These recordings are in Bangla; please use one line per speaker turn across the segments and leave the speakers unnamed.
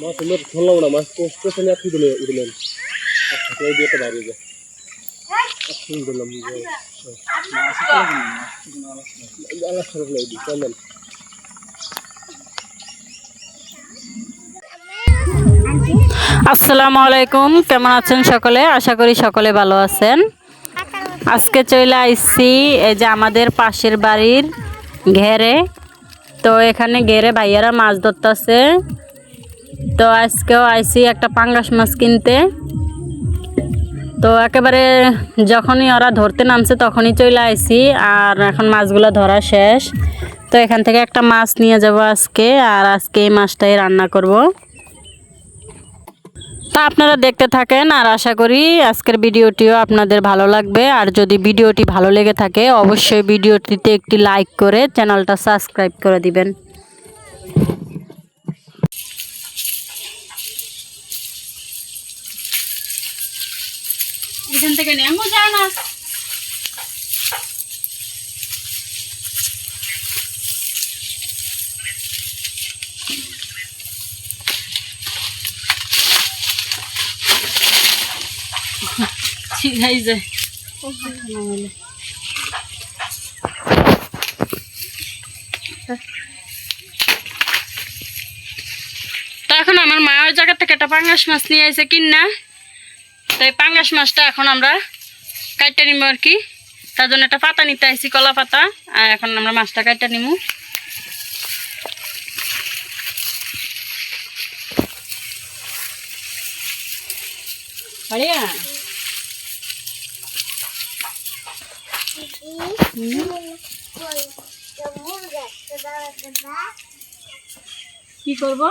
মাছ আমরা ধরলাম না মাছ পেছনে আপনি দিলে উঠলেন আচ্ছা এই একটা বাইরে যায় আচ্ছা দিলাম আল্লাহ সারা
আসসালামু আলাইকুম, কেমন আছেন সকলে? আশা করি সকলে ভালো আছেন। আজকে চলে আইসি এই যে আমাদের পাশের বাড়ির ঘেরে। তো এখানে ঘেরে ভাইয়ারা মাছ ধরতেছে। তো আজকেও আইসি একটা পাঙ্গাস মাছ কিনতে। তো একেবারে যখনই ওরা ধরতে নামছে তখনই চলে আইসি আর এখন মাছগুলো ধরা শেষ। তো এখান থেকে একটা মাছ নিয়ে যাব আজকে, আর আজকে এই মাছটাই রান্না করব। তা আপনারা দেখতে থাকেন আর আশা করি আজকের ভিডিওটিও আপনাদের ভালো লাগবে। আর যদি ভিডিওটি ভালো লেগে থাকে, অবশ্যই ভিডিওটিতে একটি লাইক করে চ্যানেলটা সাবস্ক্রাইব করে দিবেন। এখান থেকে নেমো যায় না। আছে তো এখন আমার মা ওই জায়গা থেকে একটা পাঙ্গাস মাছ নিয়ে আসে কিনা। তো এই পাঙ্গাস মাছটা এখন আমরা কাটতে নিব আর কি। তার জন্য একটা পাতা নিতে আসছি কলা পাতা। আর এখন আমরা মাছটা কাটতে নিব আরিয়া কি করব?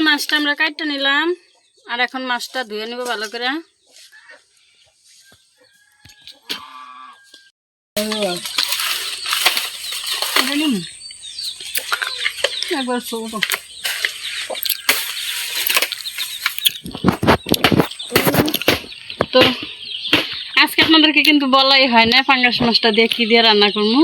যে মাছটা আমরা কাটতে নিলাম, আর এখন মাছটা ধুয়ে নিব ভালো করে। তো। আজকে আপনাদেরকে কিন্তু বলাই হয় না পাঙ্গাস মাছটা দিয়ে কি দিয়ে রান্না করব।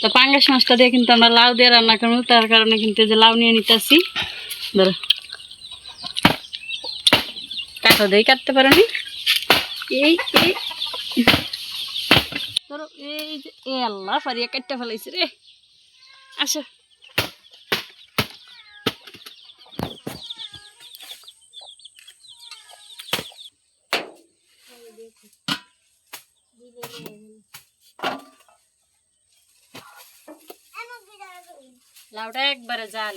তো পাঙ্গাস মাছটা দিয়ে কিন্তু আমরা লাউ দিয়ে রান্না করব, তার কারণে কিন্তু যে লাউ নিয়ে নিতেছি। ধরো। কাটো কাটতে পারো নি? এই এই। ধরো, এই যে, এ আল্লাহ, ফারিয়া কাটতে ফেলাইছে রে। আসো। লাউটা একবারে জাল।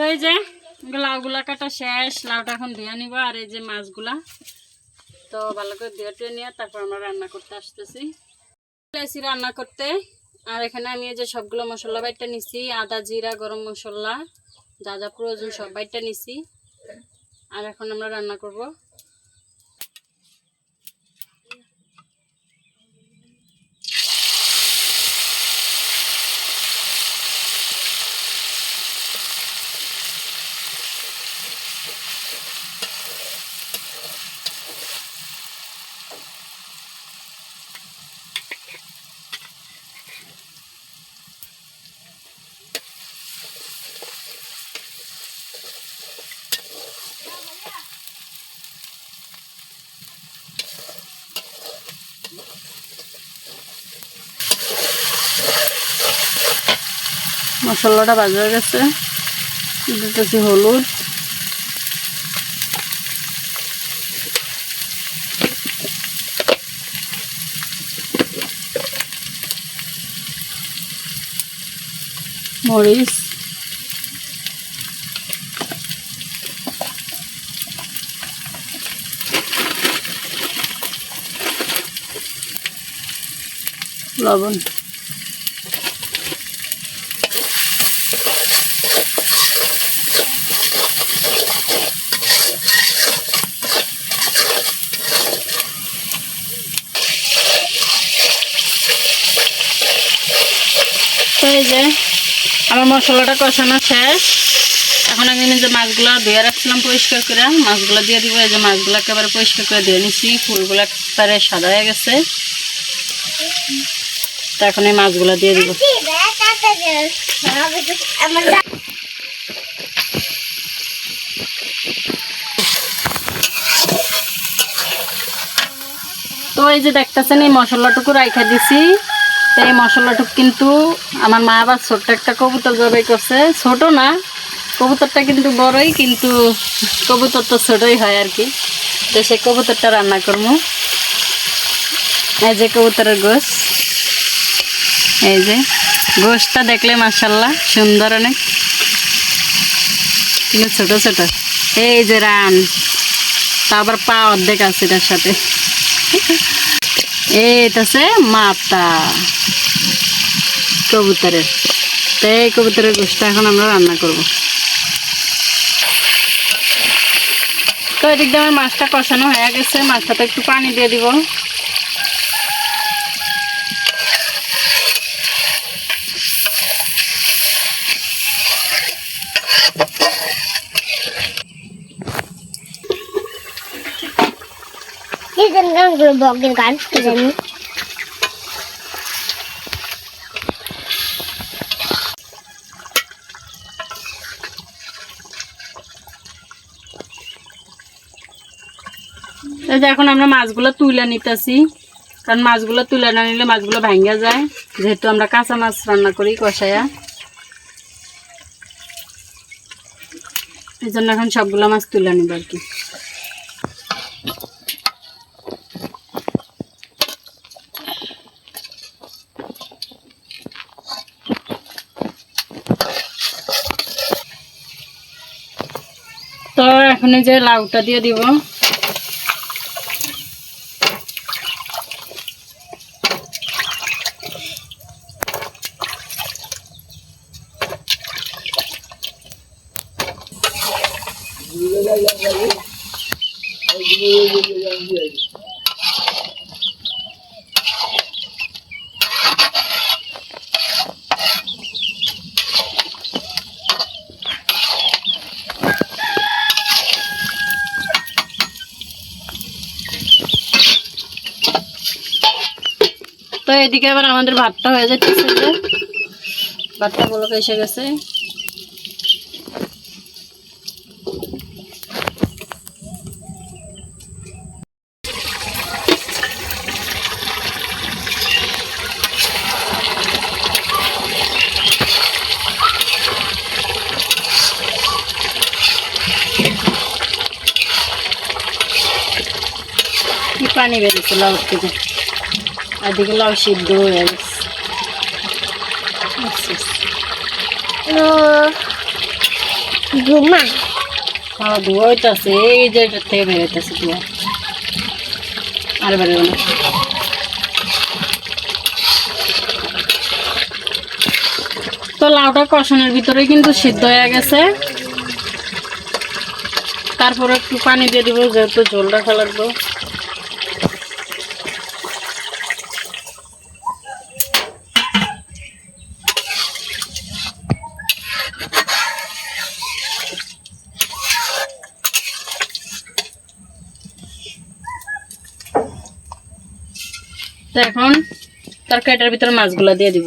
এই যে লাউগুলা কাটা শেষ, লাউটা এখন ধুয়ে নিব আর এই যে মাছগুলা। তো ভালো করে ধুয়ে টুয়ে নিয়ে তারপর আমরা রান্না করতে আসতেছি। এসি রান্না করতে। আর এখানে আমি এই যে সবগুলো মশলা বাইটটা নিছি, আদা, জিরা, গরম মশলা, যা যা প্রয়োজন সব বাইটটা নিছি। আর এখন আমরা রান্না করব। মশলাটা হয়ে গেছে। দিতেছি হলুদ। মরিচ। লবণ। এই যে আমার মশলাটা কষানো শেষ। এখন আমি যে মাছগুলো ধুয়ে রাখছিলাম পরিষ্কার করে। মাছগুলো দিয়ে দিব, এই যে মাছগুলো একেবারে পরিষ্কার করে ধুয়ে নিছি। ফুলগুলো একেবারে সাদা হয়ে গেছে। তো এখন এই মাছগুলো দিয়ে দিব। তো এই যে দেখতেছেন, এই মশলাটুকু রাইখা দিছি। তো এই মশলাটুকু কিন্তু আমার মা আবার ছোট্ট একটা কবুতর জবাই করছে। ছোট না, কবুতরটা কিন্তু বড়ই, কিন্তু কবুতর তো ছোটই হয় আর কি। তো সেই কবুতরটা রান্না করব। এই যে কবুতরের গোস এই যে গোসটা দেখলে মাসাল্লাহ সুন্দর অনেক। কিন্তু ছোট ছোট। এই যে রান। তা আবার পা অর্ধেক আছে এটার সাথে। এইটাছে মাথা কবুতরের। তো এই কবুতরের গোষ্ঠটা এখন আমরা রান্না করব। তো এদিক দিয়ে আমার মাছটা কষানো হয়ে গেছে, মাছটাতে একটু পানি দিয়ে দিব।
Diesen Gang den ganz drin.
এই যে এখন আমরা মাছগুলো তুলে নিতেছি। কারণ মাছগুলো তুলে না নিলে মাছগুলো ভাঙ্গা যায়। যেহেতু আমরা কাঁচা মাছ রান্না করি কষায়া। এই জন্য এখন সবগুলো মাছ তুলে নিব আর কি তো এখন যে লাউটা দিয়ে দিব। তো এদিকে আবার আমাদের ভাতটা হয়ে যাচ্ছে ভাতটা বলক এসে গেছে। পানি বেরিয়েছে লাউ থেকে এদিকে লাউ সিদ্ধ হয়ে
ঘুমা
খাওয়া ধোয়া হইতাছে এই যে এটা থেকে বের ধোয়া আর বেরোবে না। তো লাউটা কষানোর ভিতরে কিন্তু সিদ্ধ হয়ে গেছে। তারপরে একটু পানি দিয়ে দিব যেহেতু ঝোল রাখা এখন তরকারিটার ভিতরে মাছগুলো দিয়ে দিব।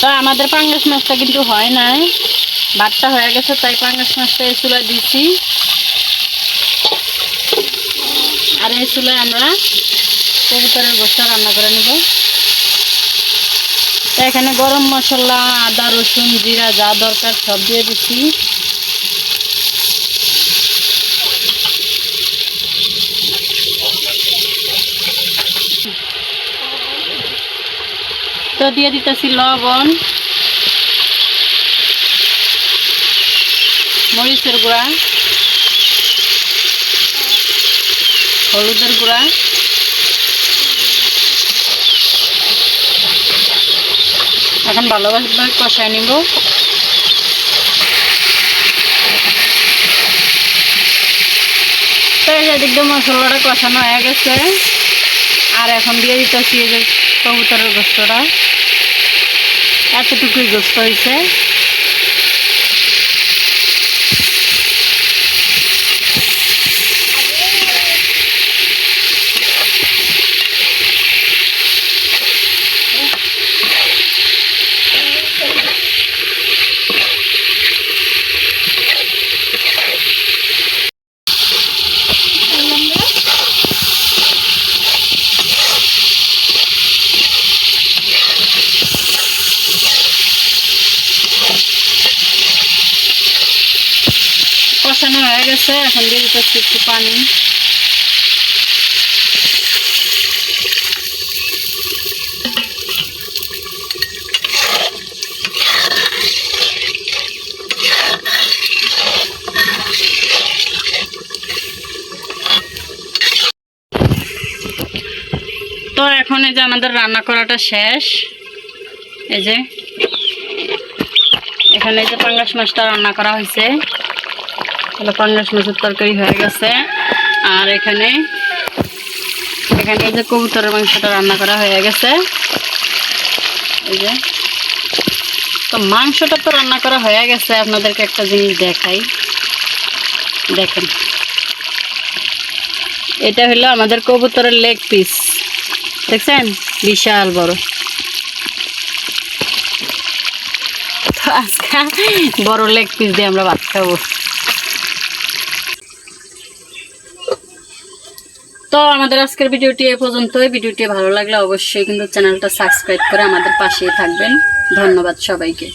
তো আমাদের পাঙ্গাস মাছটা কিন্তু হয় নাই ভাতটা হয়ে গেছে, তাই পাঙ্গাস মাছটা এই চুলা দিছি। আর এই চুলায় আমরা কবুতরের গোষ্ঠা রান্না করে নেব। এখানে গরম মশলা, আদা, রসুন, জিরা, যা দরকার সব দিয়ে দিচ্ছি। তো দিয়ে দিতেছি লবণ, মরিচের গুঁড়া, হলুদের গুঁড়া। এখন ভালোভাবে কষায় নিব। তো মশলাটা কষানো হয়ে গেছে। আর এখন দিয়ে দিতেছি যে কবুতরের গোস্তটা। এতটুকুই গোস্ত হয়েছে। কষানো হয়ে গেছে, এখন দিয়ে দিতেছি একটু পানি। তো এখন এই যে আমাদের রান্না করাটা শেষ। এই যে, এখানে এই যে পাঙ্গাস মাছটা রান্না করা হয়েছে। তাহলে পাঙ্গাস মাছের তরকারি হয়ে গেছে। আর এখানে এখানে এই যে কবুতরের মাংসটা রান্না করা হয়ে গেছে। এই যে। তো মাংসটা তো রান্না করা হয়ে গেছে, আপনাদেরকে একটা জিনিস দেখাই। দেখেন। এটা হলো আমাদের কবুতরের লেগ পিস দেখছেন? বিশাল বড়। তো আজকে বড় লেগ পিস দিয়ে আমরা ভাত খাব। তো আমাদের আজকের ভিডিওটি এ পর্যন্তই। ভিডিওটি ভালো লাগলে অবশ্যই কিন্তু চ্যানেলটা সাবস্ক্রাইব করে আমাদের পাশেই থাকবেন। ধন্যবাদ সবাইকে।